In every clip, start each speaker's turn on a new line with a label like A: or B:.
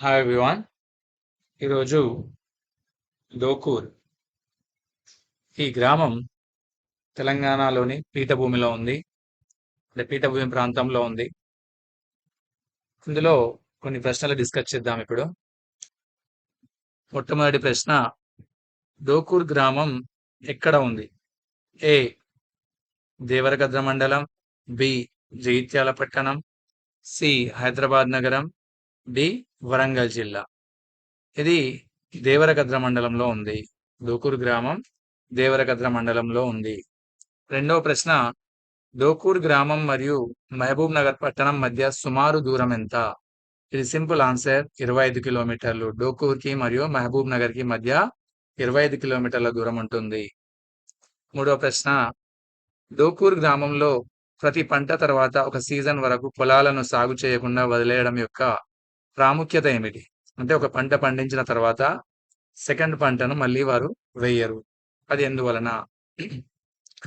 A: Hi Vivaan ఈరోజు డోకూర్ ఈ గ్రామం తెలంగాణలోని పీఠభూమిలో ఉంది. అంటే పీఠభూమి ప్రాంతంలో ఉంది. ఇందులో కొన్ని ప్రశ్నలు డిస్కస్ చేద్దాం ఇప్పుడు. మొట్టమొదటి ప్రశ్న డోకూర్ గ్రామం ఎక్కడ ఉంది? ఏ దేవరగద్ర మండలం బి జగిత్యాల పట్టణం సి హైదరాబాద్ నగరం డి వరంగల్ జిల్లా. ఇది దేవరగద్ర మండలంలో ఉంది. దోకూరు గ్రామం దేవరగద్ర మండలంలో ఉంది. రెండవ ప్రశ్న డోకూర్ గ్రామం మరియు మహబూబ్ నగర్ పట్టణం మధ్య సుమారు దూరం ఎంత? ఇది సింపుల్ ఆన్సర్ ఇరవై ఐదు కిలోమీటర్లు. డోకూర్కి మరియు మహబూబ్ నగర్కి మధ్య ఇరవై ఐదు కిలోమీటర్ల దూరం ఉంటుంది. మూడవ ప్రశ్న డోకూర్ గ్రామంలో ప్రతి పంట తర్వాత ఒక సీజన్ వరకు పొలాలను సాగు చేయకుండా వదిలేయడం యొక్క ప్రాముఖ్యత ఏమిటి? అంటే ఒక పంట పండించిన తర్వాత సెకండ్ పంటను మళ్ళీ వారు వేయరు. అది ఎందువలన?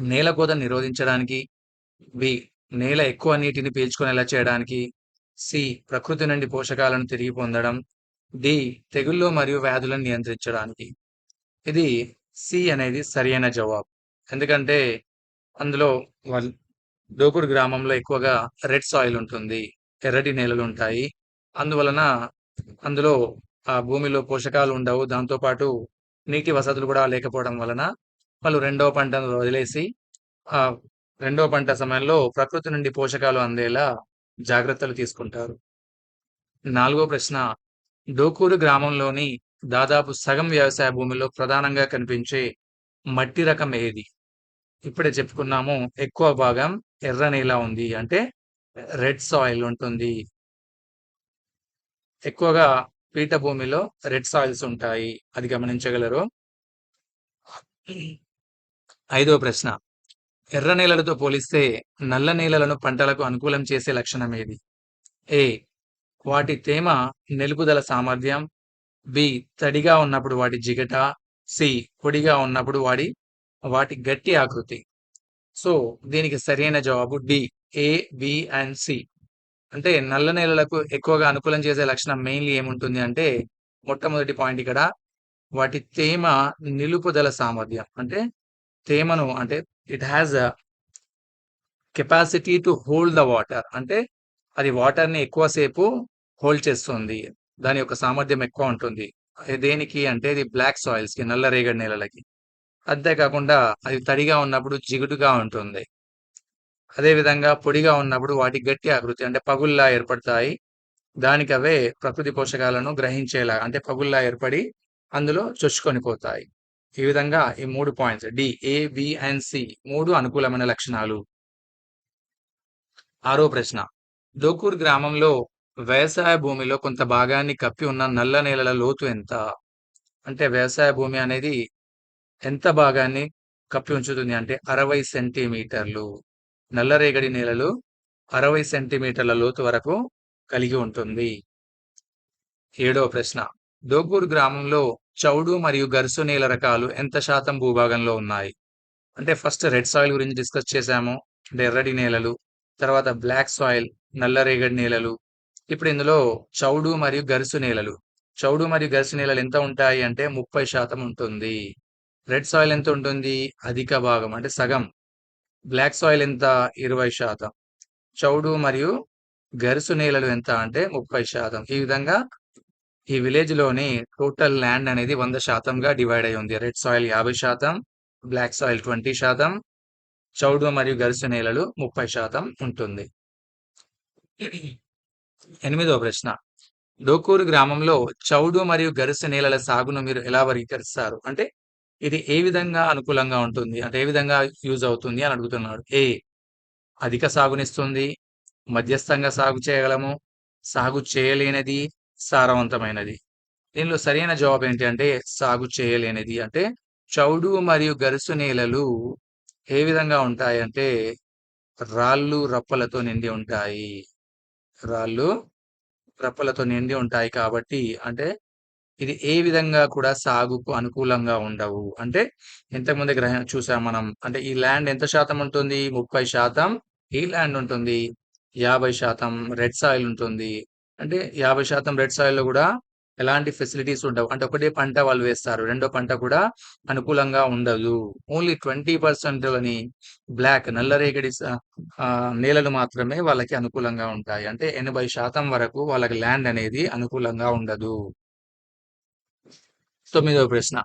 A: నేల కోత నిరోధించడానికి బి నేల ఎక్కువ నీటిని పీల్చుకునేలా చేయడానికి సి ప్రకృతి నుండి పోషకాలను తిరిగి పొందడం డి తెగుళ్ళు మరియు వ్యాధులను నియంత్రించడానికి. ఇది సి అనేది సరైన జవాబు. ఎందుకంటే అందులో డోకూరు గ్రామంలో ఎక్కువగా రెడ్ సాయిల్ ఉంటుంది. ఎర్రటి నేలలు ఉంటాయి. అందువలన అందులో ఆ భూమిలో పోషకాలు ఉండవు. దాంతోపాటు నీటి వసతులు కూడా లేకపోవడం వలన వాళ్ళు రెండవ పంటను వదిలేసి ఆ రెండవ పంట సమయంలో ప్రకృతి నుండి పోషకాలు అందేలా జాగ్రత్తలు తీసుకుంటారు. నాలుగో ప్రశ్న. డోకూరు గ్రామంలోని దాదాపు సగం వ్యవసాయ భూమిలో ప్రధానంగా కనిపించే మట్టి రకం ఏది? ఇప్పుడే చెప్పుకున్నాము ఎక్కువ భాగం ఎర్ర నేల ఉంది. అంటే రెడ్ సాయిల్ ఉంటుంది. ఎక్కువగా పీఠభూమిలో రెడ్ సాయిల్స్ ఉంటాయి. అది గమనించగలరు? ఐదవ ప్రశ్న. ఎర్ర నేలలతో పోలిస్తే నల్ల నేలలను పంటలకు అనుకూలం చేసే లక్షణం ఏది? ఏ. వాటి తేమ నిలుపుదల సామర్థ్యం. బి. తడిగా ఉన్నప్పుడు వాటి జిగట. సి. పొడిగా ఉన్నప్పుడు వాడి వాటి గట్టి ఆకృతి. సో దీనికి సరైన జవాబు D. A B and C. అంటే నల్ల నేలలకు ఎక్కువగా అనుకూలం చేసే లక్షణం మెయిన్లీ ఏముంటుంది అంటే మొట్టమొదటి పాయింట్ ఇక్కడ వాటి తేమ నిలుపుదల సామర్థ్యం. అంటే తేమను అంటే it has capacity to hold the water అంటే అది వాటర్ని ఎక్కువసేపు హోల్డ్ చేస్తుంది. దాని యొక్క సామర్థ్యం ఎక్కువ ఉంటుంది. దేనికి అంటే ఇది బ్లాక్ సాయిల్స్కి నల్ల రేగడి నేలలకి. అంతేకాకుండా అది తడిగా ఉన్నప్పుడు జిగుటుగా ఉంటుంది. అదేవిధంగా పొడిగా ఉన్నప్పుడు వాటి గట్టి ఆకృతి అంటే పగుల్లా ఏర్పడతాయి. దానికి అవే ప్రకృతి పోషకాలను గ్రహించేలా అంటే పగుల్లా ఏర్పడి అందులో చొచ్చుకొని పోతాయి. ఈ విధంగా ఈ మూడు points D A B and C మూడు అనుకూలమైన లక్షణాలు. ఆరో ప్రశ్న. డోకూర్ గ్రామంలో వ్యవసాయ భూమిలో కొంత భాగాన్ని కప్పి ఉన్న నల్ల నేలల లోతు ఎంత? అంటే వ్యవసాయ భూమి అనేది ఎంత భాగాన్ని కప్పి ఉంచుతుంది అంటే అరవై సెంటీమీటర్లు. నల్లరేగడి నేలలు అరవై సెంటీమీటర్ల లోతు వరకు కలిగి ఉంటుంది. ఏడవ ప్రశ్న. దోగూర్ గ్రామంలో చౌడు మరియు గరుసు నేల రకాలు ఎంత శాతం భూభాగంలో ఉన్నాయి? అంటే ఫస్ట్ రెడ్ సాయిల్ గురించి డిస్కస్ చేశాము. అంటే ఎర్రడి నేలలు తర్వాత బ్లాక్ సాయిల్ నల్లరేగడి నేలలు. ఇప్పుడు ఇందులో చౌడు మరియు గరుసు నేలలు. చౌడు మరియు గరుసు నేలలు ఎంత ఉంటాయి అంటే ముప్పై శాతం ఉంటుంది. రెడ్ సాయిల్ ఎంత ఉంటుంది? అధిక భాగం అంటే సగం. బ్లాక్ సాయిల్ ఎంత? ఇరవై శాతం. చౌడు మరియు గరుసు నేలలు ఎంత అంటే ముప్పై శాతం. ఈ విధంగా ఈ విలేజ్లోని టోటల్ ల్యాండ్ అనేది వంద శాతంగా డివైడ్ అయి ఉంది. రెడ్ సాయిల్ యాభై శాతం బ్లాక్ సాయిల్ ట్వంటీ శాతం చౌడు మరియు గరుసు నేలలు ముప్పై శాతం ఉంటుంది. ఎనిమిదో ప్రశ్న. డోకూరు గ్రామంలో చౌడు మరియు గరుసు నేలల సాగును మీరు ఎలా వర్గీకరిస్తారు? అంటే ఇది ఏ విధంగా అనుకూలంగా ఉంటుంది అంటే ఏ విధంగా యూజ్ అవుతుంది అని అడుగుతున్నాడు. ఏ అధిక సాగునిస్తుంది మధ్యస్థంగా సాగు చేయగలము సాగు చేయలేనిది సారవంతమైనది. దీనిలో సరైన జవాబు ఏంటి అంటే సాగు చేయలేనిది. అంటే చౌడు మరియు గరుసు నేలలు ఏ విధంగా ఉంటాయి అంటే రాళ్ళు రప్పలతో నిండి ఉంటాయి. రాళ్ళు రప్పలతో నిండి ఉంటాయి కాబట్టి అంటే ఇది ఏ విధంగా కూడా సాగుకు అనుకూలంగా ఉండవు. అంటే ఇంతకుముందు గ్రహం చూసాం మనం. అంటే ఈ ల్యాండ్ ఎంత శాతం ఉంటుంది? ముప్పై శాతం. ఈ ల్యాండ్ ఉంటుంది. యాభై శాతం రెడ్ సాయిల్ ఉంటుంది. అంటే యాభై శాతం రెడ్ సాయిల్లో కూడా ఎలాంటి ఫెసిలిటీస్ ఉండవు. అంటే ఒకటే పంట వాళ్ళు వేస్తారు. రెండో పంట కూడా అనుకూలంగా ఉండదు. ఓన్లీ ట్వంటీ పర్సెంట్ అని బ్లాక్ నల్లరేగడి నేలలు మాత్రమే వాళ్ళకి అనుకూలంగా ఉంటాయి. అంటే ఎనభై శాతం వరకు వాళ్ళకి ల్యాండ్ అనేది అనుకూలంగా ఉండదు. తొమ్మిదవ ప్రశ్న.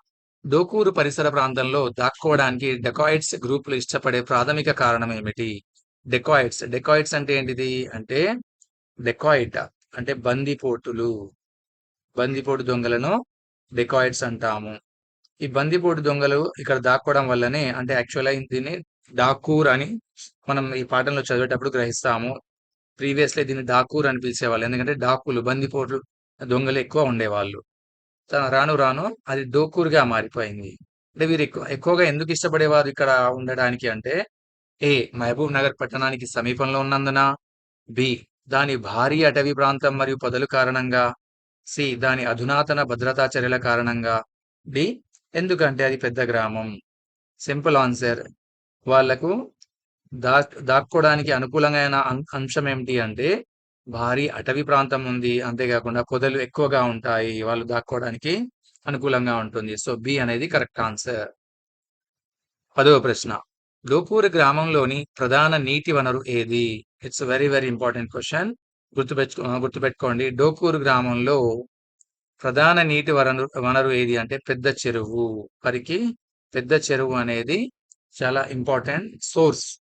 A: డోకూరు పరిసర ప్రాంతంలో దాక్కోవడానికి డెకాయిట్స్ గ్రూపులు ఇష్టపడే ప్రాథమిక కారణం ఏమిటి? డెకాయిట్స్ డెకాయిట్స్ అంటే ఏంటిది? అంటే డెకాయిట్ అంటే బందిపోటులు. బందిపోటు దొంగలను డెకాయిట్స్ అంటాము. ఈ బందిపోటు దొంగలు ఇక్కడ దాక్కోవడం వల్లనే అంటే యాక్చువల్గా దీన్ని డాకూర్ అని మనం ఈ పాఠంలో చదివేటప్పుడు గ్రహిస్తాము. ప్రీవియస్లీ దీన్ని డాకూర్ అని పిలిచేవాళ్ళు. ఎందుకంటే డాకులు బందిపోటు దొంగలు ఎక్కువ ఉండేవాళ్ళు. రాను రాను అది డోకూర్గా మారిపోయింది. అంటే వీరు ఎక్కువగా ఎందుకు ఇష్టపడేవారు ఇక్కడ ఉండడానికి అంటే ఏ మహబూబ్ నగర్ పట్టణానికి సమీపంలో ఉన్నందున బి దాని భారీ అటవీ ప్రాంతం మరియు పొదలు కారణంగా సి దాని అధునాతన భద్రతా చర్యల కారణంగా డి ఎందుకంటే అది పెద్ద గ్రామం. Simple answer. వాళ్ళకు దా దాక్కోవడానికి అనుకూలమైన అం- అంశం ఏమిటి అంటే భారీ అటవీ ప్రాంతం ఉంది. అంతేకాకుండా పొదలు ఎక్కువగా ఉంటాయి. వాళ్ళు దాక్కోవడానికి అనుకూలంగా ఉంటుంది. సో బి అనేది కరెక్ట్ ఆన్సర్. పదవ ప్రశ్న. లోపూర్ గ్రామంలోని ప్రధాన నీటి వనరు ఏది? It's very very important question. గుర్తుపెట్టుకో గుర్తుపెట్టుకోండి. డోకూరు గ్రామంలో ప్రధాన నీటి వనరు వనరు ఏది అంటే పెద్ద చెరువు. వారికి పెద్ద చెరువు అనేది చాలా ఇంపార్టెంట్ సోర్స్.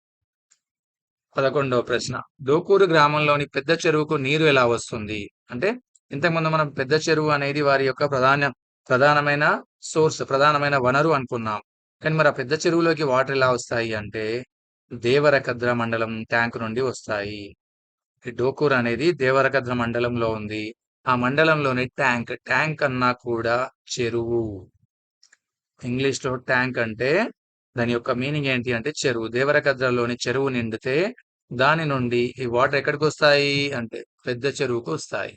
A: పదకొండవ ప్రశ్న. డోకూరు గ్రామంలోని పెద్ద చెరువుకు నీరు ఎలా వస్తుంది? అంటే ఇంతకుముందు మనం పెద్ద చెరువు అనేది వారి యొక్క ప్రధాన ప్రధానమైన సోర్స్ ప్రధానమైన వనరు అనుకున్నాం. కానీ మరి ఆ పెద్ద చెరువులోకి వాటర్ ఎలా వస్తాయి అంటే దేవరకద్ర మండలం ట్యాంక్ నుండి వస్తాయి. డోకూర్ అనేది దేవరకద్ర మండలంలో ఉంది. ఆ మండలంలోని ట్యాంక్ ట్యాంక్ అన్నా కూడా చెరువు. ఇంగ్లీష్లో ట్యాంక్ అంటే దాని యొక్క మీనింగ్ ఏంటి అంటే చెరువు. దేవరకద్రలోని చెరువు నిండితే దాని నుండి ఈ వాటర్ ఎక్కడికి వస్తాయి? అంటే పెద్ద చెరువుకు వస్తాయి.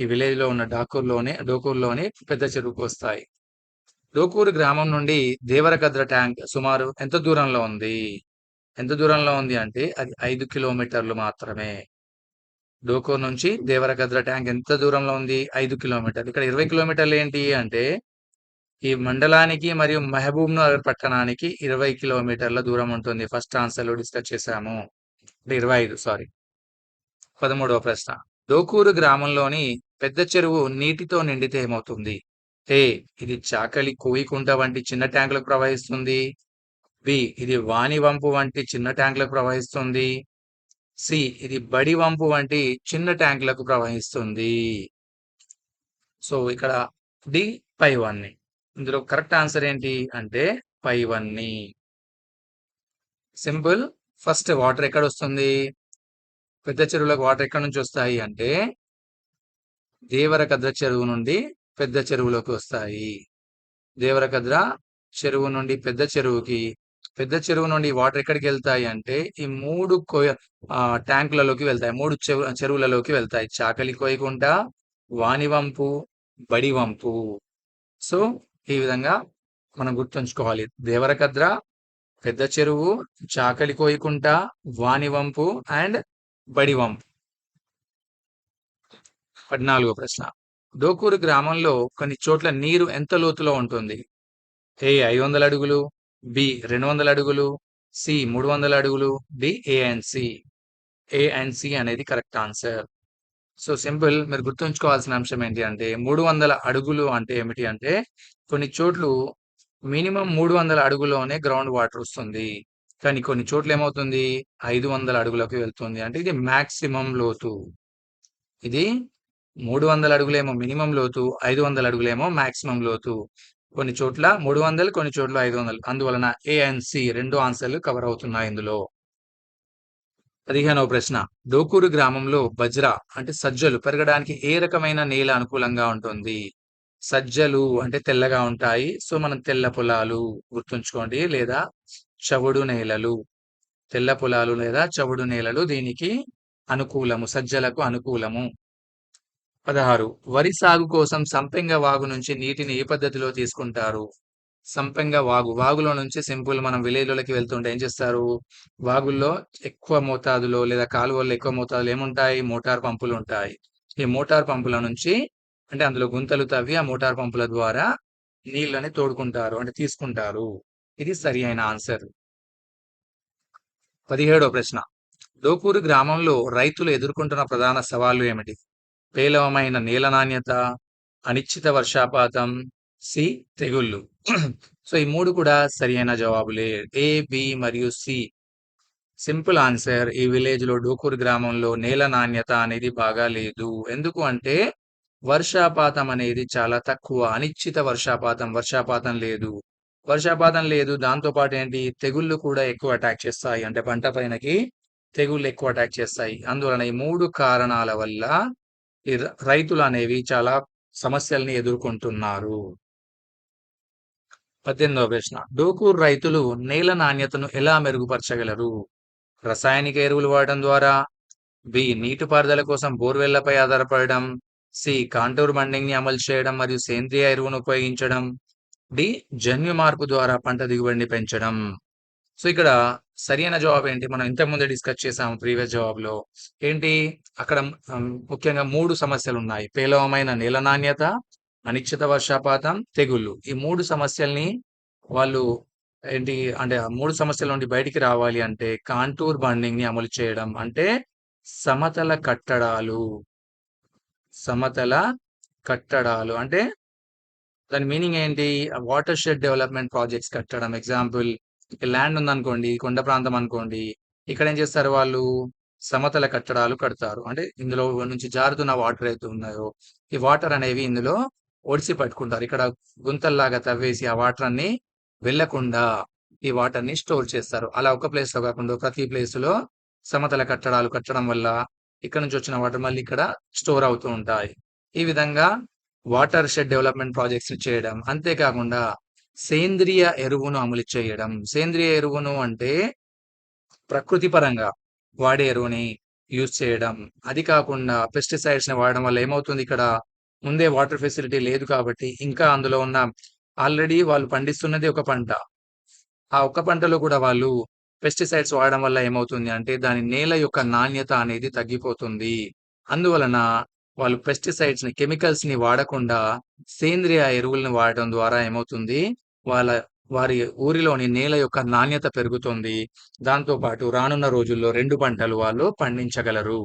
A: ఈ విలేజ్లో ఉన్న డాకూర్లోనే డోకూర్లోనే పెద్ద చెరువుకు వస్తాయి. డోకూరు గ్రామం నుండి దేవరకద్ర ట్యాంక్ సుమారు ఎంత దూరంలో ఉంది? ఎంత దూరంలో ఉంది అంటే అది ఐదు కిలోమీటర్లు మాత్రమే. డోకూర్ నుంచి దేవరకద్ర ట్యాంక్ ఎంత దూరంలో ఉంది? ఐదు కిలోమీటర్లు. ఇక్కడ ఇరవై కిలోమీటర్లు ఏంటి అంటే ఈ మండలానికి మరియు మహబూబ్ నగర్ పట్టణానికి ఇరవై కిలోమీటర్ల దూరం ఉంటుంది. ఫస్ట్ ఆన్సర్లో డిస్కస్ చేశాము. అంటే ఇరవై ఐదు సారీ. పదమూడవ ప్రశ్న. దోకూరు గ్రామంలోని పెద్ద చెరువు నీటితో నిండితే ఏమవుతుంది? ఏ ఇది చాకలి కోయికుంట వంటి చిన్న ట్యాంకులకు ప్రవహిస్తుంది. బి ఇది వాణి వంపు వంటి చిన్న ట్యాంకులకు ప్రవహిస్తుంది. సి ఇది బడి వంపు వంటి చిన్న ట్యాంకులకు ప్రవహిస్తుంది. సో ఇక్కడ డి పై వన్ని. ఇందులో కరెక్ట్ ఆన్సర్ ఏంటి అంటే పైవన్ని. సింపుల్ ఫస్ట్ వాటర్ ఎక్కడ వస్తుంది? పెద్ద చెరువులకు వాటర్ ఎక్కడి నుంచి వస్తాయి అంటే దేవరకద్ర చెరువు నుండి పెద్ద చెరువులోకి వస్తాయి. దేవరకద్ర చెరువు నుండి పెద్ద చెరువుకి పెద్ద చెరువు నుండి వాటర్ ఎక్కడికి వెళ్తాయి అంటే ఈ మూడు కోయ ఆ, ట్యాంకులలోకి వెళ్తాయి. మూడు చెరువులలోకి వెళ్తాయి. చాకలి కోయకుంట వాణివంపు బడివంపు. సో ఈ విధంగా మనం గుర్తుంచుకోవాలి. దేవరకద్ర పెద్ద చెరువు చాకలి కోయకుంట వాణివంపు అండ్ బడివంపు. పద్నాలుగో ప్రశ్న. డోకూరు గ్రామంలో కొన్ని చోట్ల నీరు ఎంత లోతులో ఉంటుంది? ఏ ఐదు వందల అడుగులు బి రెండు వందల అడుగులు సి మూడు వందల అడుగులు D A and C. A and C అనేది కరెక్ట్ ఆన్సర్. సో సింపుల్ మీరు గుర్తుంచుకోవాల్సిన అంశం ఏంటి అంటే మూడు వందల అడుగులు అంటే ఏమిటి అంటే కొన్ని చోట్లు మినిమం మూడు వందల అడుగులోనే గ్రౌండ్ వాటర్ వస్తుంది. కానీ కొన్ని చోట్ల ఏమవుతుంది? ఐదు వందల అడుగులకు వెళ్తుంది. అంటే ఇది మాక్సిమం లోతు. ఇది మూడు వందల అడుగులేమో మినిమం లోతు ఐదు వందల అడుగులేమో మాక్సిమం లోతు. కొన్ని చోట్ల మూడు వందలు కొన్ని చోట్ల ఐదు వందలు. అందువలన ఏ అండ్ సి రెండు ఆన్సర్లు కవర్ అవుతున్నాయి ఇందులో. పదిహేనవ ప్రశ్న. డోకూరు గ్రామంలో బజ్రా అంటే సజ్జలు పెరగడానికి ఏ రకమైన నేల అనుకూలంగా ఉంటుంది? సజ్జలు అంటే తెల్లగా ఉంటాయి. సో మనం తెల్ల పొలాలు గుర్తుంచుకోండి. లేదా చవుడు నేలలు. తెల్ల పొలాలు లేదా చవుడు నేలలు దీనికి అనుకూలము సజ్జలకు అనుకూలము. పదహారు. వరి సాగు కోసం సంపెంగ వాగు నుంచి నీటిని ఏ పద్ధతిలో తీసుకుంటారు? సంపెంగ వాగు వాగులో నుంచి సింపుల్ మనం విలేజ్లోకి వెళ్తుంటే ఏం చేస్తారు? వాగుల్లో ఎక్కువ మోతాదులో లేదా కాలువల్లో ఎక్కువ మోతాదులో ఏముంటాయి? మోటార్ పంపులు ఉంటాయి. ఈ మోటార్ పంపుల నుంచి అంటే అందులో గుంతలు తవ్వి ఆ మోటార్ పంపుల ద్వారా నీళ్ళని తోడుకుంటారు అంటే తీసుకుంటారు. ఇది సరి అయిన ఆన్సర్. పదిహేడో ప్రశ్న. డోకూరు గ్రామంలో రైతులు ఎదుర్కొంటున్న ప్రధాన సవాళ్ళు ఏమిటి? పేలవమైన నేల నాణ్యత అనిశ్చిత వర్షాపాతం సి తెగుళ్ళు. సో ఈ మూడు కూడా సరి అయిన జవాబులే. ఏ బి మరియు సి. Simple answer. ఈ విలేజ్లో డోకూరు గ్రామంలో నేల నాణ్యత అనేది బాగా లేదు. ఎందుకు అంటే వర్షాపాతం అనేది చాలా తక్కువ. అనిశ్చిత వర్షాపాతం. వర్షాపాతం లేదు. వర్షాపాతం లేదు. దాంతో పాటు ఏంటి? తెగుళ్ళు కూడా ఎక్కువ అటాక్ చేస్తాయి. అంటే పంట పైనకి తెగుళ్ళు ఎక్కువ అటాక్ చేస్తాయి. అందువలన ఈ మూడు కారణాల వల్ల ఈ రైతులు అనేవి చాలా సమస్యల్ని ఎదుర్కొంటున్నారు. పద్దెనిమిదవ ప్రశ్న. డోకూర్ రైతులు నేల నాణ్యతను ఎలా మెరుగుపరచగలరు? రసాయనిక ఎరువులు వాడడం ద్వారా బి. నీటిపారుదల కోసం బోర్వెళ్ళపై ఆధారపడడం సి. కాంటూర్ బండింగ్ని అమలు చేయడం మరియు సేంద్రియ ఎరువును ఉపయోగించడం డి. జన్యు మార్పు ద్వారా పంట దిగుబడిని పెంచడం. సో ఇక్కడ సరైన జవాబు ఏంటి? మనం ఇంతకుముందే డిస్కస్ చేసాము ప్రీవియస్ జవాబులో. ఏంటి? అక్కడ ముఖ్యంగా మూడు సమస్యలు ఉన్నాయి. పేలవమైన నేల నాణ్యత అనిశ్చిత వర్షపాతం తెగుళ్ళు. ఈ మూడు సమస్యల్ని వాళ్ళు ఏంటి అంటే మూడు సమస్యల నుండి బయటికి రావాలి అంటే కాంటూర్ బండింగ్ని అమలు చేయడం అంటే సమతల కట్టడాలు. సమతల కట్టడాలు. అంటే దాని మీనింగ్ ఏంటి? వాటర్ షెడ్ డెవలప్మెంట్ ప్రాజెక్ట్స్ కట్టడం. ఎగ్జాంపుల్ ల్యాండ్ ఉందనుకోండి కొండ ప్రాంతం అనుకోండి ఇక్కడ ఏం చేస్తారు వాళ్ళు? సమతల కట్టడాలు కడతారు. అంటే ఇందులో నుంచి జారుతున్న వాటర్ అయితే ఉన్నాయో ఈ వాటర్ అనేవి ఇందులో ఒడిసి పట్టుకుంటారు. ఇక్కడ గుంతల్లాగా తవ్వేసి ఆ వాటర్ అన్ని వెళ్ళకుండా ఈ వాటర్ని స్టోర్ చేస్తారు. అలా ఒక ప్లేస్లో కాకుండా ప్రతి ప్లేస్లో సమతల కట్టడాలు కట్టడం వల్ల ఇక్కడ నుంచి వచ్చిన వాటర్ మళ్ళీ ఇక్కడ స్టోర్ అవుతూ ఉంటాయి. ఈ విధంగా వాటర్ షెడ్ డెవలప్మెంట్ ప్రాజెక్ట్స్ చేయడం అంతేకాకుండా సేంద్రియ ఎరువును అమలు చేయడం. సేంద్రియ ఎరువును అంటే ప్రకృతి పరంగా వాడే ఎరువుని యూజ్ చేయడం. అది కాకుండా పెస్టిసైడ్స్ని వాడడం వల్ల ఏమవుతుంది ఇక్కడ? ముందే వాటర్ ఫెసిలిటీ లేదు కాబట్టి ఇంకా అందులో ఉన్న ఆల్రెడీ వాళ్ళు పండిస్తున్నది ఒక పంట. ఆ ఒక్క పంటలో కూడా వాళ్ళు పెస్టిసైడ్స్ వాడడం వల్ల ఏమవుతుంది అంటే దాని నేల యొక్క నాణ్యత అనేది తగ్గిపోతుంది. అందువలన వాళ్ళు పెస్టిసైడ్స్ని కెమికల్స్ని వాడకుండా సేంద్రియ ఎరువులను వాడటం ద్వారా ఏమవుతుంది? వాళ్ళ వారి ఊరిలోని నేల యొక్క నాణ్యత పెరుగుతుంది. దాంతో పాటు రానున్న రోజుల్లో రెండు పంటలు వాళ్ళు పండించగలరు.